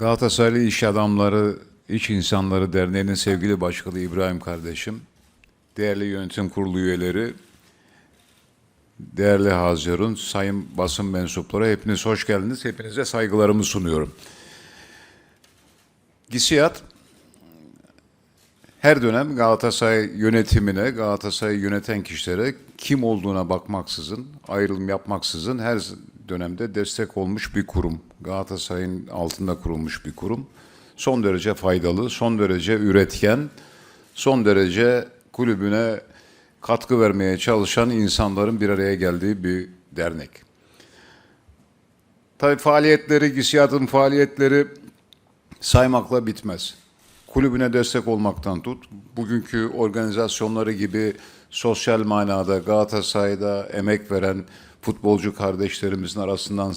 Galatasaraylı İş Adamları, İş İnsanları Derneği'nin sevgili başkanı İbrahim kardeşim, değerli yönetim kurulu üyeleri, değerli Hazırın, sayın basın mensupları hepiniz hoş geldiniz. Hepinize saygılarımı sunuyorum. GİSİAD her dönem Galatasaray yönetimine, Galatasaray yöneten kişilere kim olduğuna bakmaksızın, ayrılım yapmaksızın her dönemde destek olmuş bir kurum. Galatasaray'ın altında kurulmuş bir kurum. Son derece faydalı, son derece üretken, son derece kulübüne katkı vermeye çalışan insanların bir araya geldiği bir dernek. Tabii faaliyetleri, GİSİAD'ın faaliyetleri saymakla bitmez. Kulübüne destek olmaktan tut, bugünkü organizasyonları gibi sosyal manada Galatasaray'da emek veren futbolcu kardeşlerimizin arasından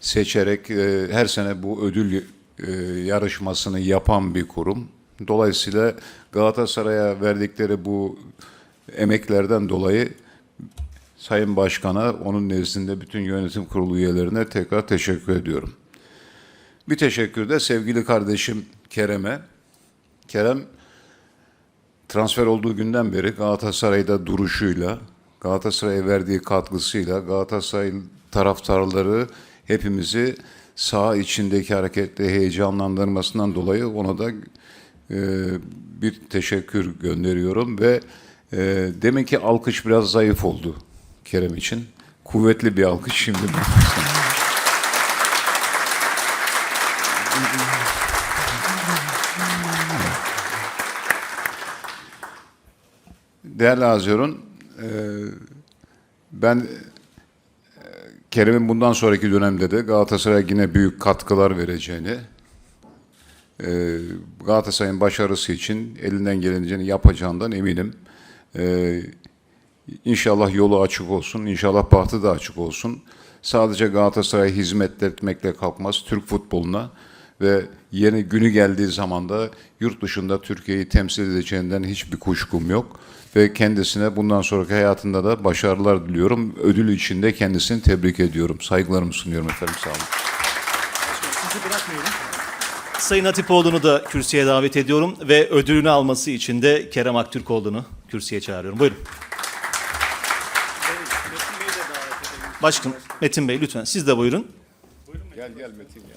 seçerek e, her sene bu ödül e, yarışmasını yapan bir kurum. Dolayısıyla Galatasaray'a verdikleri bu emeklerden dolayı Sayın Başkan'a, onun nezdinde bütün yönetim kurulu üyelerine tekrar teşekkür ediyorum. Bir teşekkür de sevgili kardeşim Kerem'e. Kerem transfer olduğu günden beri Galatasaray'da duruşuyla, Galatasaray'a verdiği katkısıyla, Galatasaray taraftarları hepimizi saha içindeki harekette heyecanlandırmasından dolayı ona da e, bir teşekkür gönderiyorum ve e, demek ki alkış biraz zayıf oldu Kerem için. Kuvvetli bir alkış şimdi. Değerli Azerun, e, ben e, Kerem'in bundan sonraki dönemde de Galatasaray'a yine büyük katkılar vereceğini, e, Galatasaray'ın başarısı için elinden geleni yapacağından eminim. E, İnşallah yolu açık olsun, inşallah bahtı da açık olsun. Sadece Galatasaray'a hizmet etmekle kalkmaz, Türk futboluna ve yeni günü geldiği zaman da yurt dışında Türkiye'yi temsil edeceğinden hiçbir kuşkum yok. Ve kendisine bundan sonraki hayatında da başarılar diliyorum. Ödülü için de kendisini tebrik ediyorum. Saygılarımı sunuyorum efendim, sağ olun. Sizi bırakmayalım. Sayın Hatipoğlu'nu da kürsüye davet ediyorum ve ödülünü alması için de Kerem Aktürkoğlu'nu kürsüye çağırıyorum. Buyurun. Başkanım Metin Bey lütfen siz de buyurun. Gel gel Metin gel.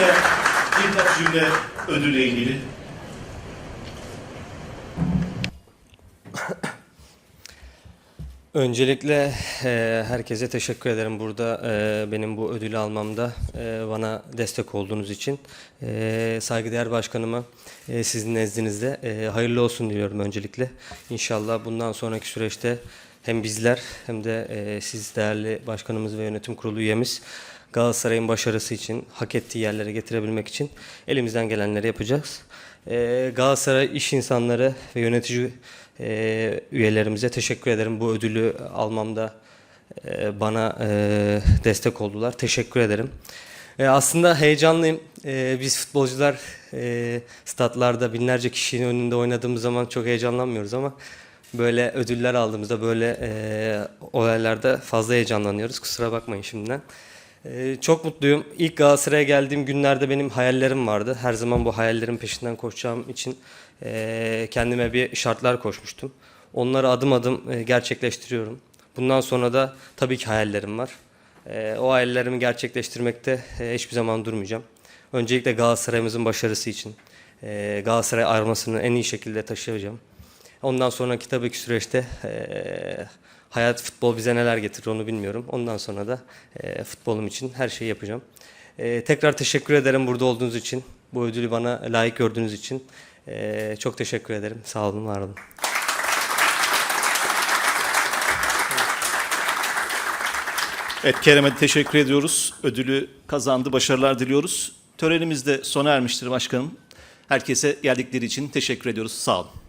Ve birkaç cümle ödülle ilgili. Öncelikle e, herkese teşekkür ederim burada e, benim bu ödülü almamda e, bana destek olduğunuz için. E, saygıdeğer başkanıma e, sizin nezdinizde e, hayırlı olsun diliyorum öncelikle. İnşallah bundan sonraki süreçte hem bizler hem de e, siz değerli başkanımız ve yönetim kurulu üyemiz Galatasaray'ın başarısı için, hak ettiği yerlere getirebilmek için elimizden gelenleri yapacağız. E, Galatasaray iş insanları ve yönetici e, üyelerimize teşekkür ederim. Bu ödülü almamda e, bana e, destek oldular. Teşekkür ederim. E, aslında heyecanlıyım. E, biz futbolcular e, statlarda binlerce kişinin önünde oynadığımız zaman çok heyecanlanmıyoruz ama böyle ödüller aldığımızda böyle e, olaylarda fazla heyecanlanıyoruz. Kusura bakmayın şimdiden. Ee, çok mutluyum. İlk Galatasaray'a geldiğim günlerde benim hayallerim vardı. Her zaman bu hayallerin peşinden koşacağım için e, kendime bir şartlar koşmuştum. Onları adım adım e, gerçekleştiriyorum. Bundan sonra da tabii ki hayallerim var. E, o hayallerimi gerçekleştirmekte e, hiçbir zaman durmayacağım. Öncelikle Galatasaray'ımızın başarısı için e, Galatasaray armasını en iyi şekilde taşıyacağım. Ondan sonraki tabii ki süreçte e, hayat futbol bize neler getirir onu bilmiyorum. Ondan sonra da e, futbolum için her şeyi yapacağım. E, tekrar teşekkür ederim burada olduğunuz için. Bu ödülü bana layık gördüğünüz için. E, çok teşekkür ederim. Sağ olun, var olun. Evet Kerem'e teşekkür ediyoruz. Ödülü kazandı. Başarılar diliyoruz. Törenimiz de sona ermiştir başkanım. Herkese geldikleri için teşekkür ediyoruz. Sağ olun.